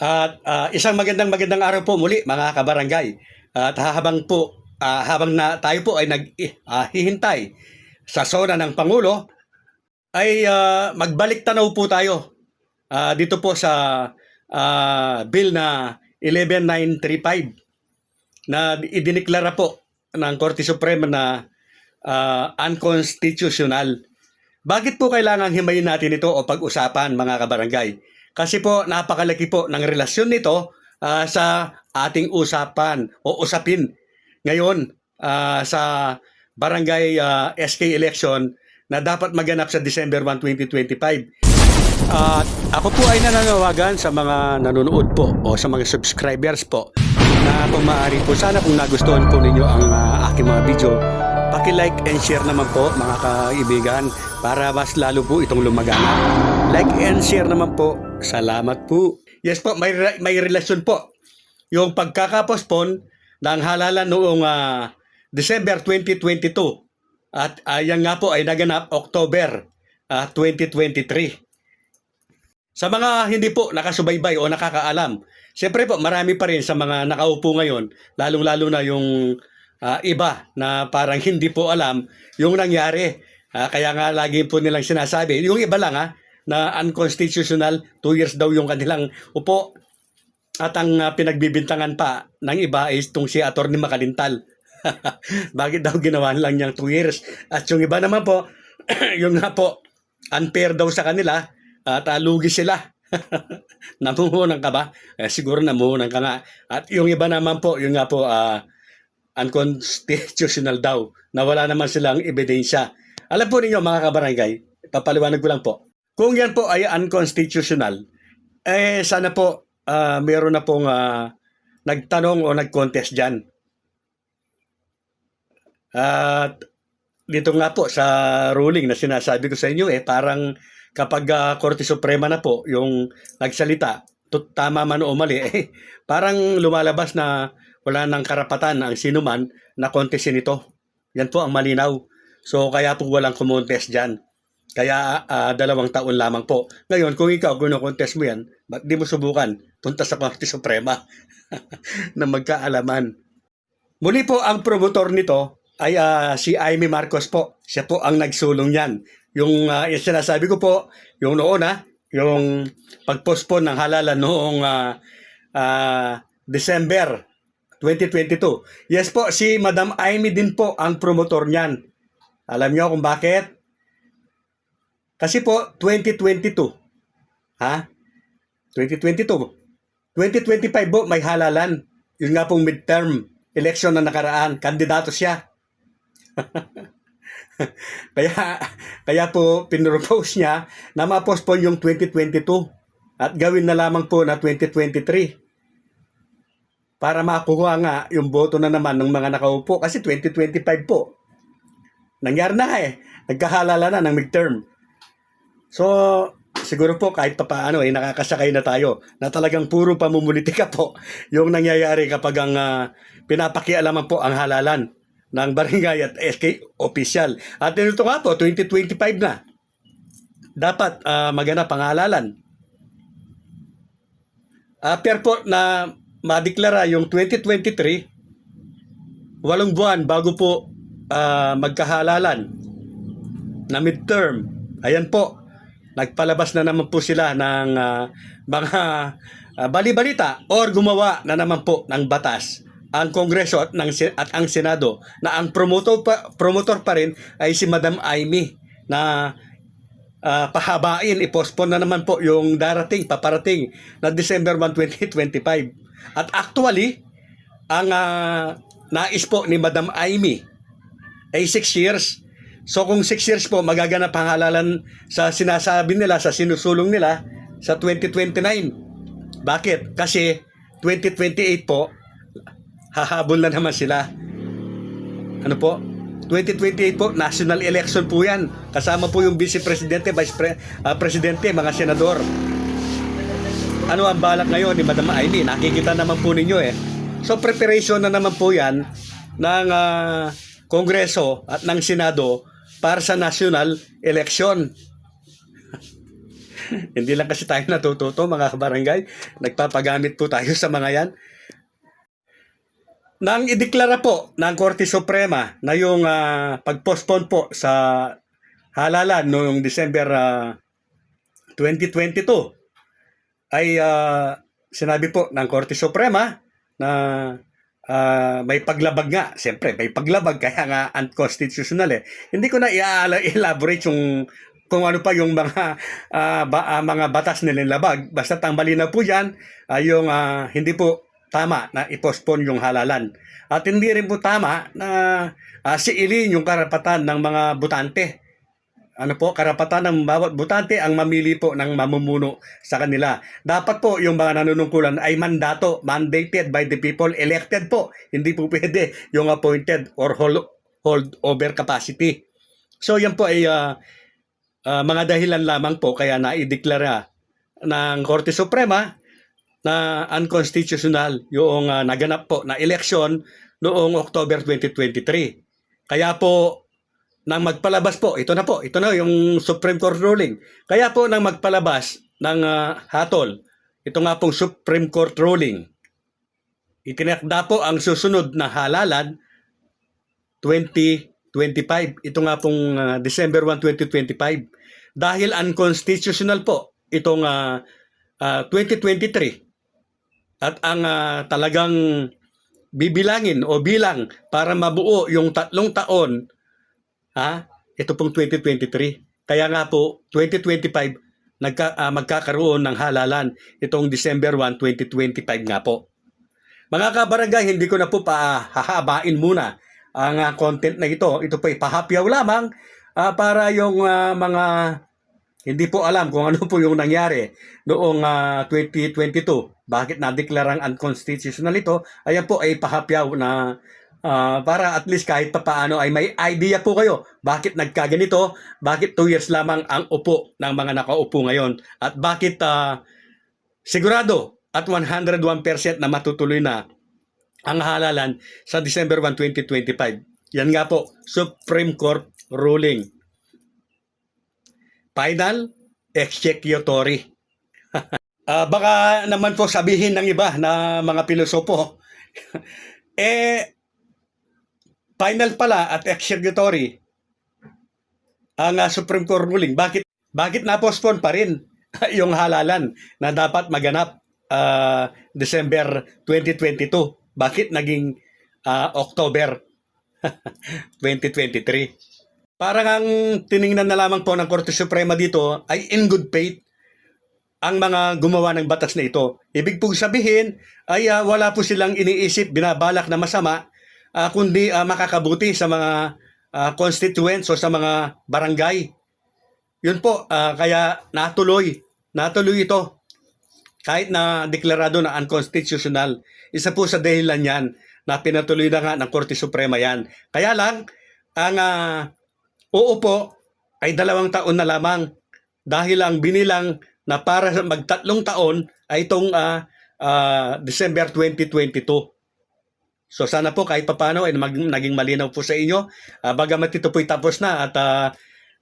At ah, isang magandang magandang araw po muli mga kabarangay. At habang po ah, habang na tayo po ay naghihintay sa zona ng Pangulo ay ah, magbalik tanaw po tayo ah, dito po sa ah, bill na 11935 na idineklara po ng Korte Suprema na ah, unconstitutional. Bakit po kailangan himayin natin ito o pag-usapan mga kabarangay? Kasi po napakalaki po ng relasyon nito ah, sa ating usapan o usapin ngayon ah, sa barangay ah, SK election na dapat maganap sa December 1, 2025. At ako po ay nananawagan sa mga nanonood po o sa mga subscribers po na kung maaari po sana kung nagustuhan po ninyo ang ah, aking mga video paki-like and share naman po mga kaibigan para mas lalo po itong lumagana. Like and share naman po. Salamat po. Yes po, may, may relasyon po. Yung pagkakapospon ng halalan noong ah, December 2022 at uh, yan nga po ay naganap October ah, 2023. Sa mga hindi po nakasubaybay o nakakaalam, siyempre po marami pa rin sa mga nakaupo ngayon, lalong-lalo na yung ah, iba na parang hindi po alam yung nangyari. Ah, kaya nga lagi po nilang sinasabi, yung iba lang ha, na unconstitutional, two years daw yung kanilang upo. At ang ah, pinagbibintangan pa ng iba is itong si Atty. Makalintal. Bakit daw ginawa lang niyang two years? At yung iba naman po, yung nga po, unfair daw sa kanila at ah, lugi sila. namuhunan ka ba? Eh, siguro namuhunan ka nga. At yung iba naman po, yung nga po, ah, unconstitutional daw na wala naman silang ebidensya. Alam po ninyo mga kabarangay, papaliwanag ko lang po. Kung yan po ay unconstitutional, eh sana po ah, meron na pong ah, nagtanong o nag-contest dyan. At dito nga po sa ruling na sinasabi ko sa inyo eh parang kapag ah, Korte Suprema na po yung nagsalita, tama man o mali, eh, parang lumalabas na wala nang karapatan ang sinuman na kontesin ito. Yan po ang malinaw. So kaya po walang kumontes dyan. Kaya ah, dalawang taon lamang po. Ngayon, kung ikaw kunokontest mo yan, ba't di mo subukan? Punta sa Korte Suprema na magkaalaman. Muli po ang promotor nito ay ah, si Amy Marcos po. Siya po ang nagsulong niyan. Yung ah, yung sinasabi ko po, yung noon ah, yung pag-postpone ng halalan noong ah, ah, December 2022. Yes po, si Madam Amy din po ang promotor niyan. Alam niyo kung bakit? Kasi po, 2022. Ha? 2022. 2025 po, may halalan. Yun nga pong midterm election na nakaraan. Kandidato siya. kaya, kaya po, pinropose niya na ma-postpone yung 2022 at gawin na lamang po na 2023 para makuha nga yung boto na naman ng mga nakaupo kasi 2025 po. Nangyari na eh. Nagkahalala na ng midterm. So, siguro po kahit pa paano eh, nakakasakay na tayo na talagang puro pamumulitika po yung nangyayari kapag ang ah, pinapakialaman po ang halalan ng barangay at SK official. At ito nga po, 2025 na. Dapat ah, maganap ang halalan. After po na madeklara yung 2023, walong buwan bago po ah, magkahalalan na midterm. Ayan po, nagpalabas na naman po sila ng ah, mga ah, bali-balita or gumawa na naman po ng batas ang Kongreso at, ng, at ang Senado na ang promotor pa, promotor pa rin ay si Madam Amy na ah, pahabain, ipostpone na naman po yung darating, paparating na December 1, 2025. At actually, ang ah, nais po ni Madam Amy ay 6 years. So kung 6 years po magaganap ang halalan sa sinasabi nila, sa sinusulong nila sa 2029. Bakit? Kasi 2028 po, hahabol na naman sila. Ano po? 2028 po, national election po yan. Kasama po yung vice presidente, vice pre, ah, presidente, mga senador. Ano ang balak ngayon ni Madam Amy? Nakikita naman po ninyo eh. So preparation na naman po yan ng ah, Kongreso at ng Senado para sa national election. Hindi lang kasi tayo natututo mga kabarangay. Nagpapagamit po tayo sa mga yan. Nang ideklara po ng Korte Suprema na yung ah, pag-postpone po sa halalan noong December ah, 2022 ay ah, sinabi po ng Korte Suprema na ah, may paglabag nga. Siyempre, may paglabag kaya nga unconstitutional eh. Hindi ko na i-elaborate yung kung ano pa yung mga ah, ba- ah, mga batas nilalabag. Basta ang malinaw po yan ay yung ah, hindi po tama na i-postpone yung halalan. At hindi rin po tama na uh, siilin yung karapatan ng mga butante. Ano po, karapatan ng bawat butante ang mamili po ng mamumuno sa kanila. Dapat po yung mga nanunungkulan ay mandato, mandated by the people, elected po. Hindi po pwede yung appointed or hold, hold over capacity. So yan po ay ah, ah, mga dahilan lamang po kaya naideklara ng Korte Suprema na unconstitutional yung ah, naganap po na election noong October 2023. Kaya po nang magpalabas po, ito na po, ito na yung Supreme Court ruling. Kaya po nang magpalabas ng ah, hatol, ito nga pong Supreme Court ruling, itinakda po ang susunod na halalan 2025. Ito nga pong ah, December 1, 2025. Dahil unconstitutional po itong ah, ah, 2023 at ang ah, talagang bibilangin o bilang para mabuo yung tatlong taon ha ito pong 2023 kaya nga po 2025 nagka, ah, magkakaroon ng halalan itong December 1 2025 nga po mga kabarangay hindi ko na po pahahabain muna ang ah, content na ito ito po ay pahapyaw lamang ah, para yung ah, mga hindi po alam kung ano po yung nangyari noong ah, 2022. Bakit nadeklarang unconstitutional ito? Ayan po ay pahapyaw na ah, para at least kahit pa paano ay may idea po kayo bakit nagkaganito, bakit 2 years lamang ang upo ng mga nakaupo ngayon at bakit ah, sigurado at 101% na matutuloy na ang halalan sa December 1, 2025. Yan nga po, Supreme Court ruling final executory. Ah, baka naman po sabihin ng iba na mga pilosopo, eh, final pala at executory ang ah, Supreme Court ruling. Bakit, bakit na-postpone pa rin yung halalan na dapat maganap ah, December 2022? Bakit naging ah, October 2023? Parang ang tiningnan na lamang po ng Korte Suprema dito ay in good faith ang mga gumawa ng batas na ito. Ibig pong sabihin ay ah, wala po silang iniisip, binabalak na masama, ah, kundi ah, makakabuti sa mga ah, constituents o sa mga barangay. Yun po, ah, kaya natuloy, natuloy ito. Kahit na deklarado na unconstitutional, isa po sa dahilan yan na pinatuloy na nga ng Korte Suprema yan. Kaya lang, ang ah, Oo ay dalawang taon na lamang dahil ang binilang na para sa magtatlong taon ay itong ah, ah, December 2022. So sana po kahit papano ay mag, naging malinaw po sa inyo. Ah, bagamat ito po'y tapos na at ah,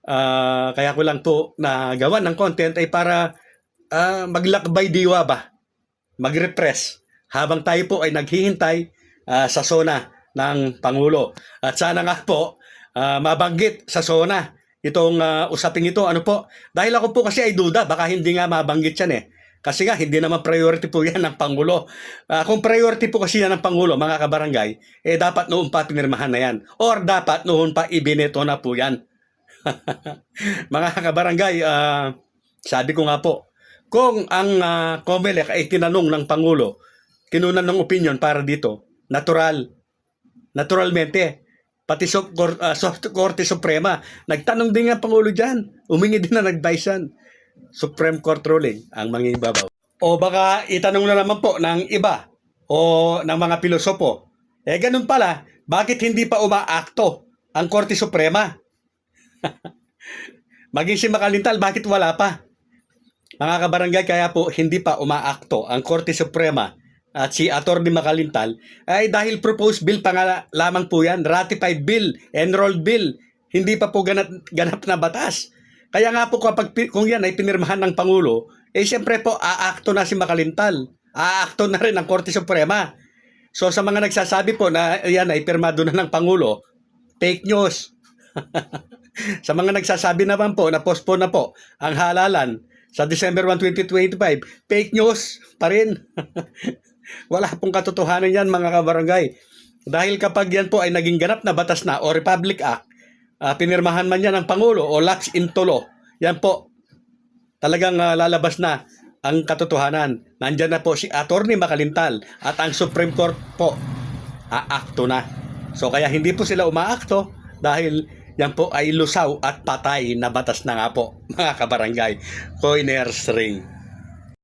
ah, kaya ko lang po nagawa ng content ay para ah, maglakbay diwa ba? Mag-repress habang tayo po ay naghihintay ah, sa zona ng Pangulo. At sana nga po ah, mabanggit sa zona itong ah, usaping ito. Ano po? Dahil ako po kasi ay duda, baka hindi nga mabanggit yan eh. Kasi nga, hindi naman priority po yan ng Pangulo. Ah, kung priority po kasi yan ng Pangulo, mga kabarangay, eh dapat noon pa pinirmahan na yan. Or dapat noon pa ibineto na po yan. mga kabarangay, ah, sabi ko nga po, kung ang uh, COMELEC ay tinanong ng Pangulo, kinunan ng opinion para dito, natural, naturalmente, pati so, so, Korte Suprema, nagtanong din nga Pangulo dyan, umingi din na nagbaysan. Supreme Court ruling ang mangingibabaw. O baka itanong na naman po ng iba o ng mga pilosopo, eh ganun pala, bakit hindi pa umaakto ang Korte Suprema? Maging si Makalintal, bakit wala pa? Mga kabarangay, kaya po hindi pa umaakto ang Korte Suprema at si Atty. Makalintal ay dahil proposed bill pa nga lamang po yan, ratified bill, enrolled bill, hindi pa po ganap, ganap na batas. Kaya nga po kapag kung yan ay pinirmahan ng Pangulo, eh siyempre po aakto na si Makalintal. Aakto na rin ang Korte Suprema. So sa mga nagsasabi po na yan ay pirmado na ng Pangulo, fake news. sa mga nagsasabi naman po na postpone na po ang halalan sa December 1, 2025, fake news pa rin. Wala pong katotohanan yan mga kabarangay. Dahil kapag yan po ay naging ganap na batas na o Republic Act, ah, pinirmahan man yan ng Pangulo o lax into law, yan po, talagang ah, lalabas na ang katotohanan. Nandyan na po si Attorney Makalintal at ang Supreme Court po, aakto na. So kaya hindi po sila umaakto dahil yan po ay lusaw at patay na batas na nga po, mga kabarangay. Coiners ring.